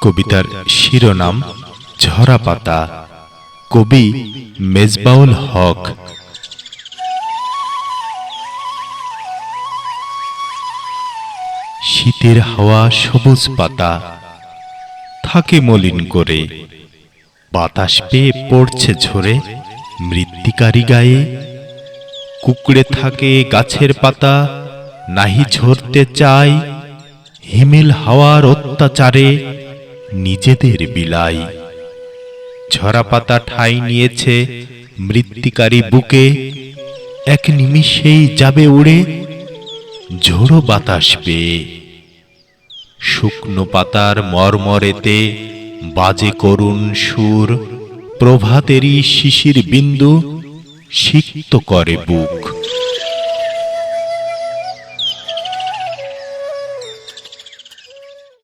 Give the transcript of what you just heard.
কবিতার শিরোনাম ঝরা পাতা কবি মেজবাউল হক। শীতের হাওয়া সবুজ পাতা। থাকে মলিন করে। বাতাস পেয়ে পড়ছে ঝরে মৃত্তিকারি গায়ে। কুকড়ে থাকে গাছের পাতা, নাহি ঝরতে চায়। হিমেল হাওয়ার অত্যাচারে নিজেদের বিলাই। ঝরা পাতা ঠাঁই নিয়েছে মৃত্তিকারী বুকে। এক নিমিষেই যাবে উড়ে ঝোড়ো বাতাস পেয়ে। শুকনো পাতার মরমরেতে বাজে করুণ সুর, প্রভাতেরই শিশির বিন্দু সিক্ত করে বুক।